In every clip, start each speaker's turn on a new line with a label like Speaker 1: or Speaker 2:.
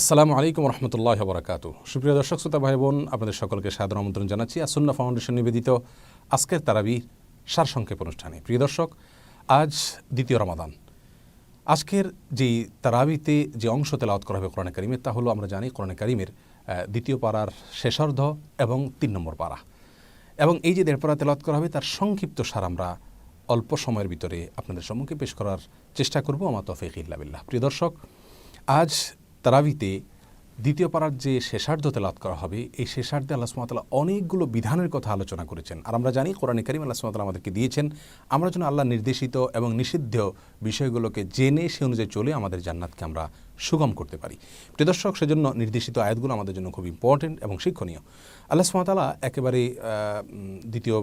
Speaker 1: আসসালামু আলাইকুম রহমতুল্লাহ বরাকাতু সুপ্রিয় দর্শক, শ্রোতা ভাই বোন আপনাদের সকলকে সাদর আমন্ত্রণ জানাচ্ছি আসন্না ফাউন্ডেশন নিবেদিত আজকের তারাবি সারসংক্ষেপ অনুষ্ঠানে। প্রিয় দর্শক, আজ দ্বিতীয় রমাদান। আজকের যে তারাবিতে যে অংশ তেলাওয়াত করা হবে কোরআনে কারিমের, তা হলো আমরা জানি কোরআনে কারিমের দ্বিতীয় পাড়ার শেষার্ধ এবং তিন নম্বর পাড়া এবং এই যে দেড় পাড়া তেলাওয়াত করা হবে, তার সংক্ষিপ্ত সার আমরা অল্প সময়ের ভিতরে আপনাদের সম্মুখে পেশ করার চেষ্টা করব। আমার তফিক ইল্লাবিল্লাহ প্রিয় দর্শক, আজ তারাবিতে দ্বিতীয় পাড়ার যে শেষার্ধ তেলাত করা হবে, এই শেষার্ধে আল্লাহ সুমাতাল্লাহ অনেকগুলো বিধানের কথা আলোচনা করেছেন। আর আমরা জানি কোরআন করিম আল্লাহ সুমাতাল্লাহ আমাদেরকে দিয়েছেন, আমরা যেন আল্লাহ নির্দেশিত এবং নিষিদ্ধ বিষয়গুলোকে জেনে সে অনুযায়ী চলে আমাদের জান্নাতকে আমরা সুগম করতে পারি। প্রিয় দর্শক, সেজন্য নির্দেশিত আয়াতগুলো আমাদের জন্য খুব ইম্পর্টেন্ট এবং শিক্ষণীয়। আল্লাহ সুমাতালা একেবারে দ্বিতীয়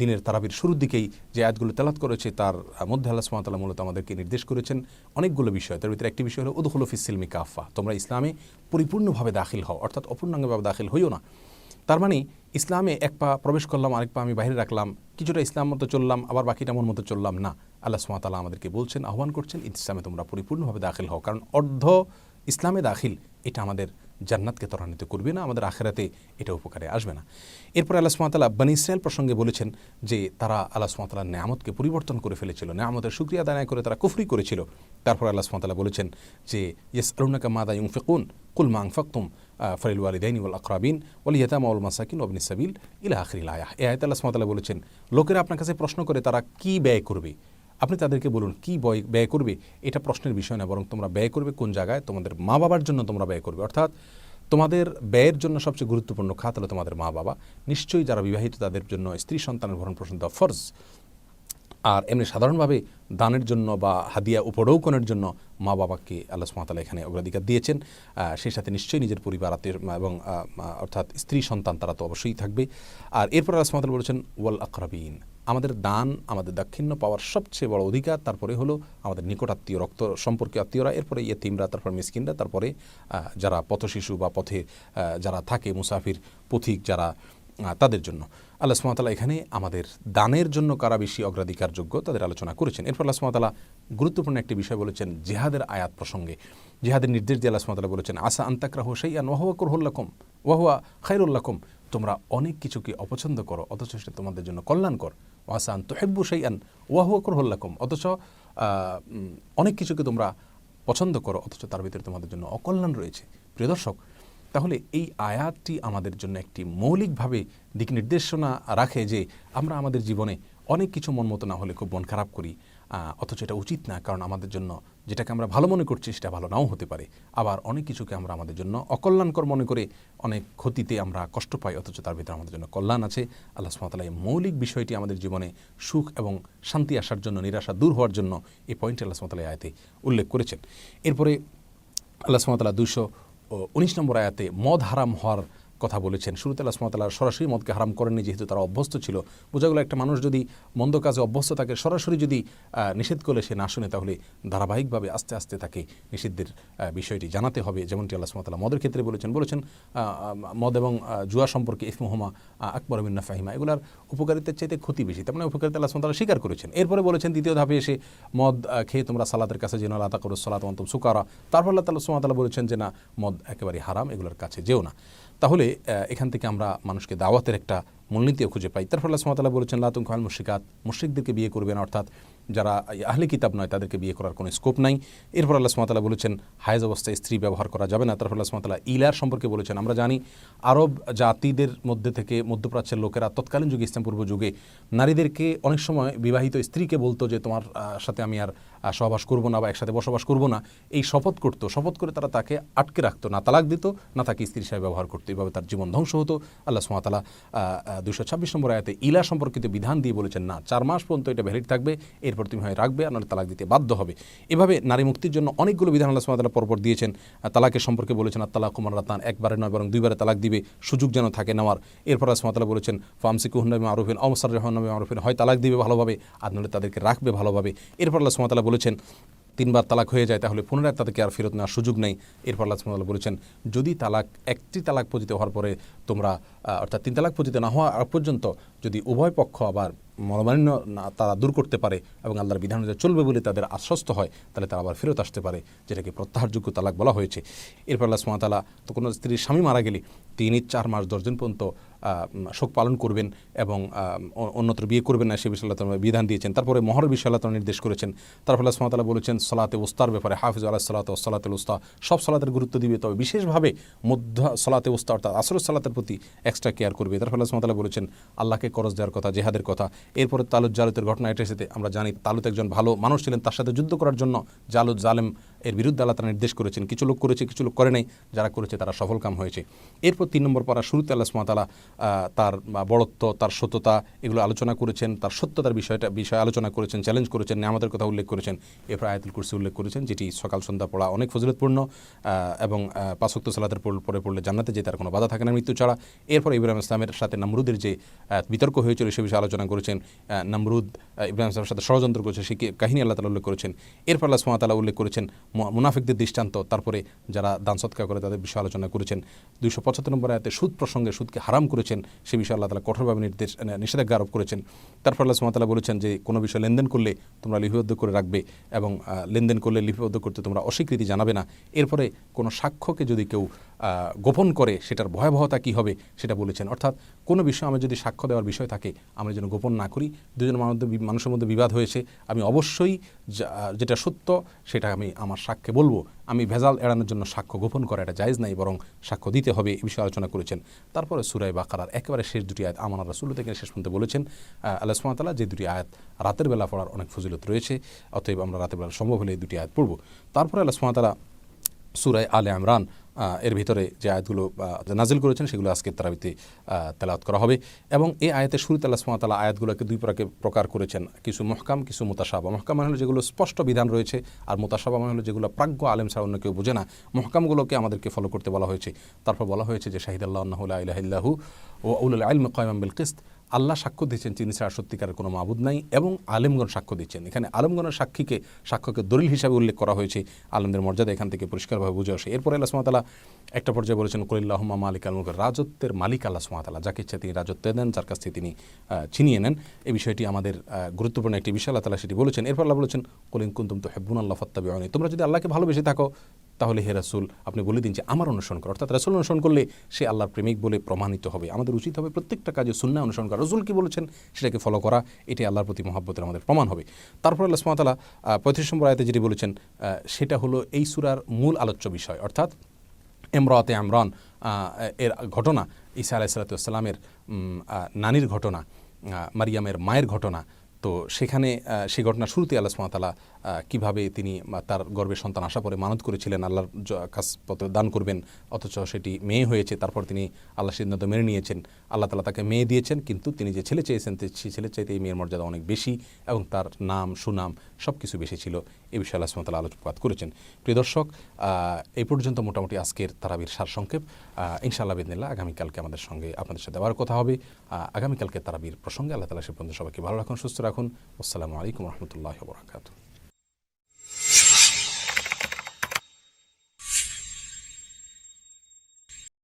Speaker 1: দিনের তারাবির শুরুর দিকেই যে আয়াতগুলো তেলাত করেছে, তার মধ্যে আল্লাহ সুমাতালা মূলত আমাদেরকে নির্দেশ করেছেন অনেকগুলো বিষয়। তার ভিতরে একটি বিষয় হলো উদুল ফিসিলমি কাফা তোমরা ইসলামে পরিপূর্ণভাবে দাখিল হও, অর্থাৎ অপূর্ণাঙ্গভাবে দাখিল হইও না। তার মানে ইসলামে এক পা প্রবেশ করলাম, আরেক পা আমি বাইরে রাখলাম। কিছুটা ইসলাম মতো চললাম, আবার বাকিটা মন মতো চললাম না। আল্লাহ সুমাতালা আমাদেরকে বলছেন, আহ্বান করছেন, ইসলামে তোমরা পরিপূর্ণভাবে দাখিল হও। কারণ অর্ধ ইসলামে দাখিল, এটা আমাদের জান্নাতকে ত্বরান্বিত করবে না, আমাদের আখেরাতে এটা উপকারে আসবে না। এরপর আল্লাহ সুমাতালা বানি ইসরায়েল প্রসঙ্গে বলেছেন যে তারা আল্লাহ সুমাতালার নেয়ামতকে পরিবর্তন করে ফেলেছিল, নেয়ামতের সুক্রিয়া দানায় করে তারা কুফরি করেছিল। তারপর আল্লাহ সুমাতালা বলেছেন যে ইয়েস আরুনাকা মাদা ইউং ফেকুন কুল মাং ফকতুম ফরিল ওয়ালিদাইন ওয়াল আকরাবিন, ওয়াল ইয়াতামা ওয়াল মাসাকিন ওবনি সাবিল ইলা আখরিল আয়াহ। এ আয়ত আল্লাহ সুমাতালা বলেছেন, লোকেরা আপনার কাছে প্রশ্ন করে তারা কি ব্যয় করবে? আপনি তাদেরকে বলুন, কি বয়, ব্যয় করবে? এটা প্রশ্নের বিষয় না, বরং তোমরা ব্যয় করবে কোন জায়গায়? তোমাদের মা বাবার জন্য তোমরা ব্যয় করবে। অর্থাৎ তোমাদের ব্যয়ের জন্য সবচেয়ে গুরুত্বপূর্ণ খাত হলো তোমাদের মা বাবা নিশ্চয়ই যারা বিবাহিত, তাদের জন্য স্ত্রী সন্তানের ভরণ পোষণ দেওয়া ফরজ। আর এমনি সাধারণভাবে দানের জন্য বা হাদিয়া উপডৌকনের জন্য মা বাবাকে আল্লাহ সুমাতালা এখানে অগ্রাধিকার দিয়েছেন। সেই সাথে নিশ্চয়ই নিজের পরিবার, আত্মীয় এবং অর্থাৎ স্ত্রী সন্তান তারা তো অবশ্যই থাকবে। আর এরপর আল্লাহ সুমাতালা বলেছেন, ওয়াল আকরাবিন। আমাদের দান, আমাদের দাক্ষিণ্য পাওয়ার সবচেয়ে বড় অধিকার, তারপরে হলো আমাদের নিকটাত্মীয় রক্ত সম্পর্কে আত্মীয়রা, এরপরে ইয়ে ইয়েতিমরা, তারপর মিসকিনরা, তারপরে যারা পথশিশু বা পথে যারা থাকে মুসাফির, পথিক যারা তাদের জন্য। আল্লাহ সুমাতালা এখানে আমাদের দানের জন্য কারা বেশি অগ্রাধিকার যোগ্য তাদের আলোচনা করেছেন। এরপর আল্লাহ সুমাতালা গুরুত্বপূর্ণ একটি বিষয় বলেছেন, জেহাদের আয়াত প্রসঙ্গে। জেহাদের নির্দেশ দিয়ে আল্লাহ সুমাতালা বলেছেন, আসা আন্তাকরা হোসাইয়ান ওয়াহুয়া করহুল্লাকুম ওয়াহুয়া খাইরুল্লাকুম তোমরা অনেক কিছুকে অপছন্দ করো, অথচ সেটা তোমাদের জন্য কল্যাণকর। ওয়াসান তোহেব্বু সাইয়ান ওয়াহুয়া করহুল্লাকুম অথচ অনেক কিছুকে তোমরা পছন্দ করো, অথচ তার ভিতরে তোমাদের জন্য অকল্যাণ রয়েছে। প্রিয় দর্শক, তাহলে এই আয়াতটি আমাদের জন্য একটি মৌলিকভাবে দিক নির্দেশনা রাখে যে আমরা আমাদের জীবনে অনেক কিছু মন মতো না হলে খুব মন খারাপ করি অথচ এটা উচিত না, কারণ আমাদের জন্য যেটাকে আমরা ভালো মনে করছি, সেটা ভালো নাও হতে পারে। আবার অনেক কিছুকে আমরা আমাদের জন্য অকল্যাণকর মনে করে, অনেক ক্ষতিতে আমরা কষ্ট পাই, অথচ তার ভিতরে আমাদের জন্য কল্যাণ আছে। আল্লাহ সুমাতালা এই মৌলিক বিষয়টি আমাদের জীবনে সুখ এবং শান্তি আসার জন্য, নিরাশা দূর হওয়ার জন্য এই পয়েন্টে আল্লাহ সুমাতালা আয়তে উল্লেখ করেছেন। এরপরে আল্লাহ সুমাতালা দুশো উনিশ নম্বর আয়াতে মদ হারাম হওয়ার কথা বলেছেন। শুরুতে আল্লাহ সুমাতালা সরাসরি মদকে হারাম করেননি, যেহেতু তারা অভ্যস্ত ছিল। বোঝা গেল একটা মানুষ যদি মন্দ কাজে অভ্যস্ত থাকে, সরাসরি যদি নিষেধ করলে সে না শুনে, তাহলে ধারাবাহিকভাবে আস্তে আস্তে তাকে নিষিদ্ধের বিষয়টি জানাতে হবে, যেমনটি আল্লাহ সুমাতালা মদের ক্ষেত্রে বলেছেন। বলেছেন মদ এবং জুয়া সম্পর্কে ইফ ইসমহমা আকবর মিন্না ফাহিমা এগুলার উপকারিতার চাইতে ক্ষতি বেশি। তার মানে উপকারিতা আল্লাহ সুমাতালা স্বীকার করেছেন। এরপরে বলেছেন, দ্বিতীয় ধাপে এসে মদ খেয়ে তোমরা সালাতের কাছে যেন আল্লাহ করো সালাত অন্তম সুকারা। তারপর আল্লাহ তাল্লাহ সুমাতালা বলেছেন যে, না, মদ একেবারে হারাম, এগুলোর কাছে যেও না। তাহলে এখান থেকে আমরা মানুষকে দাওয়াতের একটা মূলনীতিও খুঁজে পাই। তারপর আল্লাহ সুমাতালা বলেছেন লাতুম খাল মুশিকাত মুশ্রিকদেরকে বিয়ে করবেন, অর্থাৎ যারা আহলে কিতাব নয়, তাদেরকে বিয়ে করার কোনো স্কোপ নাই। এরপর আল্লাহ সুমাতালা বলেছেন, হায়েজ অবস্থায় স্ত্রী ব্যবহার করা যাবে না। তারপর আল্লাহ সুমাতালা ইলার সম্পর্কে বলেছেন, আমরা জানি, আরব জাতিদের মধ্যে থেকে মধ্যপ্রাচ্যের লোকেরা তৎকালীন যুগে, ইসলাম পূর্ব যুগে নারীদেরকে অনেক সময় বিবাহিত স্ত্রীকে বলতো যে, তোমার সাথে আমি আর সহবাস করব না বা একসাথে বসবাস করব না, এই শপথ করতো। শপথ করে তারা তাকে আটকে রাখতো, না তালাক দিত, না তাকে স্ত্রী হিসাবে ব্যবহার করতো। এভাবে তার জীবন ধ্বংস হতো। আল্লাহ সুমাতালা দুশো ছাব্বিশ নম্বর আয়াতে ইলা সম্পর্কিত বিধান দিয়ে বলেছেন, না, চার মাস পর্যন্ত এটা ভ্যালিড থাকবে, এরপর তুমি হয় রাখবে আর তালাক দিতে বাধ্য হবে। এভাবে নারী মুক্তির জন্য অনেকগুলো বিধান আল্লাহ সুমাতালা পরপর দিয়েছেন। তালাকের সম্পর্কে বলেছেন আর তালাক কুমার রাতান একবারে নয়, বরং দুইবারে তালাক দিবে, সুযোগ যেন থাকে নেওয়ার। এরপর আল্লাহ সুমাতালা বলেছেন ফামসি কুহনবী আরুফিন অমসার রহনবী আরুফিন হয় তালাক দিবে ভালোভাবে, আর নাহলে তাদেরকে রাখবে ভালোভাবে। এরপর আল্লাহ সুমাতালা বলেছেন, তিনবার তালাক হয়ে যায় তাহলে পুনরায় তাদেরকে আর ফেরত নেওয়ার সুযোগ নেই। এরপর আল্লাহ বলেছেন, যদি তালাক, একটি তালাক পতিত হওয়ার পরে তোমরা অর্থাৎ তিন তালাক পতিত না হওয়া পর্যন্ত যদি উভয় পক্ষ আবার মনোমালিন্য না তারা দূর করতে পারে এবং আল্লাহর বিধান চলবে বলে তাদের আশ্বস্ত হয়, তাহলে তারা আবার ফেরত আসতে পারে, যেটাকে প্রত্যাহারযোগ্য তালাক বলা হয়েছে। এরপর আল্লাহ সুমাতালা তো কোনো স্ত্রীর স্বামী মারা গেলে তিনি চার মাস, দশ দিন পর্যন্ত শোক পালন করবেন এবং অন্যত্র বিয়ে করবেন না, সে বিষয়ে আল্লাহ বিধান দিয়েছেন। তারপরে মহর বিষয়ে আল্লাহ নির্দেশ করেছেন। তারপর আল্লাহ সুমাতালা বলেছেন, সলাতে উস্তার ব্যাপারে হাফিজ আল্লাহ সালাত সালাতুল উস্তা, সব সালাতের গুরুত্ব দিবে। তবে বিশেষভাবে মধ্য সলাতে উস্তা অর্থাৎ আসর সালাতের প্রতি এক্সট্রা কেয়ার করবে। তারপর আল্লাহ সুমাতালা বলেছেন, আল্লাহকে করজ দেওয়ার কথা, জেহাদের কথা। এরপরে তালুত জালুতের ঘটনা এটা এসেছে আমরা জানি, তালুত একজন ভালো মানুষ ছিলেন, তার সাথে যুদ্ধ করার জন্য জালুত জালেম এর বিরুদ্ধে আল্লাহ তারা নির্দেশ করেছেন, কিছু লোক করেছে, কিছু লোক করে নাই, যারা করেছে তারা সফলকাম হয়েছে। এরপর তিন নম্বর পারা শুরুতে আল্লাহ সুমাতালা তার বড়ত্ব, তার সত্যতা এগুলো আলোচনা করেছেন, তার সত্যতার বিষয়টা, বিষয়ে আলোচনা করেছেন চ্যালেঞ্জ করেছেন আমাদের কথা উল্লেখ করেছেন। এরপর আয়াতুল কুরসি উল্লেখ করেছেন, যেটি সকাল সন্ধ্যা পড়া অনেক ফজিলতপূর্ণ এবং পাশক্ত সালাতের পরে পড়লে জান্নাতে যে তার কোনো বাধা থাকে না মৃত্যু ছাড়া। এরপর ইব্রাহিম ইসলামের সাথে নামরুদের যে বিতর্ক হয়েছিল সে বিষয়ে আলোচনা করেছেন নামরুদ ইব্রাহিম ইসলামের সাথে ষড়যন্ত্র করেছে, সে কাহিনী আল্লাহ তালা উল্লেখ করেছেন। এরপর আল্লাহ সুমাতালা উল্লেখ করেছেন মুনাফিকদের দৃষ্টান্ত, তারপরে যারা দান সৎকার করে তাদের বিষয়ে আলোচনা করেছেন। দুইশো পঁচাত্তর নম্বর আয়াতে সুদ প্রসঙ্গে সুদকে হারাম করেছেন, সে বিষয়ে আল্লাহ তালা কঠোরভাবে নির্দেশ নিষেধাজ্ঞা আরোপ করেছেন। তারপর আল্লাহ সুমাতালা বলেছেন যে, কোনো বিষয়ে লেনদেন করলে তোমরা লিপিবদ্ধ করে রাখবে এবং লেনদেন করলে লিপিবদ্ধ করতে তোমরা অস্বীকৃতি জানাবে না। এরপরে কোনো সাক্ষ্যকে যদি কেউ গোপন করে, সেটার ভয়াবহতা কী হবে, সেটা বলেছেন। অর্থাৎ কোনো বিষয়ে আমার যদি সাক্ষ্য দেওয়ার বিষয় থাকে, আমরা যেন গোপন না করি, দুজন বি- মানুষের মধ্যে বিবাদ হয়েছে, আমি অবশ্যই যেটা সত্য, সেটা আমি আমার সাক্ষ্যে বলব। আমি ভেজাল এড়ানোর জন্য সাক্ষ্য গোপন করা এটা জায়েজ নাই, বরং সাক্ষ্য দিতে হবে এই বিষয়ে আলোচনা করেছেন। তারপরে সুরাই বাকারার একেবারে শেষ দুটি আয়াত আমার রাসুল থেকে শেষ পর্যন্ত বলেছেন আল্লাহ সুমাতালা যে দুটি আয়াত রাতের বেলা পড়ার অনেক ফজিলত রয়েছে, অতএব আমরা রাতের বেলা সম্ভব হলে এই দুটি আয়াত পড়ব। তারপরে আল্লাহ সুমাতালা সুরায় আলে আমরান এর ভিতরে যে আয়াতগুলো নাজিল করেছেন সেগুলো আজকে তারাবিতে তেলাওয়াত করা হবে। এবং এই আয়াতের শুরুতে আল্লাহ সুমাতালা আয়াতগুলোকে দুই প্রকারে প্রকার করেছেন। কিছু মহকাম, কিছু মোতাসাবা মহকাম মানে হলো যেগুলো স্পষ্ট বিধান রয়েছে, আর মোতাসাবা মানে হলো যেগুলো প্রাজ্ঞ আলেম ছাড়া অন্য কেউ বোঝে না। মহকামগুলোকে আমাদেরকে ফলো করতে বলা হয়েছে। তারপর বলা হয়েছে যে শাহিদ আল্লাহ ইলাহিল্লাহু ও উল আলম কয়মাম বিল কিস্ত। আল্লাহ সাক্ষ্য দিচ্ছেন তিনি ছাড়া সত্যিকারের কোনো মাবুদ নাই এবং আলেমগণ সাক্ষ্য দিচ্ছেন। এখানে আলেমগণের সাক্ষীকে, সাক্ষ্যকে দলিল হিসাবে উল্লেখ করা হয়েছে। আলেমদের মর্যাদা এখান থেকে পরিষ্কারভাবে বুঝে আসে। এরপরে আল্লাহ সুমাতালা একটা পর্যায়ে বলেছেন কলিল্লাহ মালিক। আল মুলকের রাজত্বের মালিক আল্লাহ সুমাতালা যাকে ইচ্ছা তিনি রাজত্ব দেন, যার কাছ থেকে তিনি ছিনিয়ে নেন। এই বিষয়টি আমাদের গুরুত্বপূর্ণ একটি বিষয়। আল্লাহ তালা সেটি বলেছেন। এরপর আল্লাহ বলেছেন কলিন কুন্তুম তো হেব্বুন আল্লাহ ফত্তাবি তোমরা যদি আল্লাহকে ভালোবেসে থাকো তাহলে হে রাসুল, আপনি বলে দিন যে আমার অনুসরণ করো। অর্থাৎ রাসুল অনুসরণ করলে সে আল্লাহর প্রেমিক বলে প্রমাণিত হবে। আমাদের উচিত হবে প্রত্যেকটা কাজে সুন্না অনুসরণ করা। রসুল কি বলেছেন? সেটাকে ফলো করা। এটি আল্লাহর প্রতি মহাব্বতের আমাদের প্রমাণ হবে। তারপর আল্লাহ সুমাতালা পঁয়ত্রিশ নম্বর আয়তে যেটি বলেছেন সেটা হলো এই সুরার মূল আলোচ্য বিষয়। অর্থাৎ এমরাতে আমরান এর ঘটনা, ঈসা আলাইসালাতামের নানির ঘটনা মারিয়ামের মায়ের ঘটনা তো সেখানে সেই ঘটনা শুরুতে আল্লাহ সুমাতালা কীভাবে তিনি তার গর্ভের সন্তান আশা পরে মানত করেছিলেন, আল্লাহর কাজপত্র দান করবেন, অথচ সেটি মেয়ে হয়েছে, তারপর তিনি আল্লাহ সিদ্ধান্ত মেনে নিয়েছেন। আল্লাহ তালা তাকে মেয়ে দিয়েছেন, কিন্তু তিনি যে ছেলে চেয়েছেন সেই ছেলে চাইতে এই মেয়ের মর্যাদা অনেক বেশি এবং তার নাম, সুনাম সব কিছু বেশি ছিল। এই বিষয়ে আল্লাহ সুমতাল আলোকপাত করেছেন। প্রিয় দর্শক এই পর্যন্ত মোটামুটি আজকের তারাবির সারসংক্ষেপ। ইনশাআল্লাহ বিদিনিল্লাহ আগামীকালকে আমাদের সঙ্গে আপনাদের সাথে আবার কথা হবে। আগামীকালকে তারাবির প্রসঙ্গে আল্লাহ তালা সে পর্যন্ত সবাইকে ভালো রাখুন, সুস্থ রাখুন আসসালামু আলাইকুম রহমতুল্লাহ বরাকাতু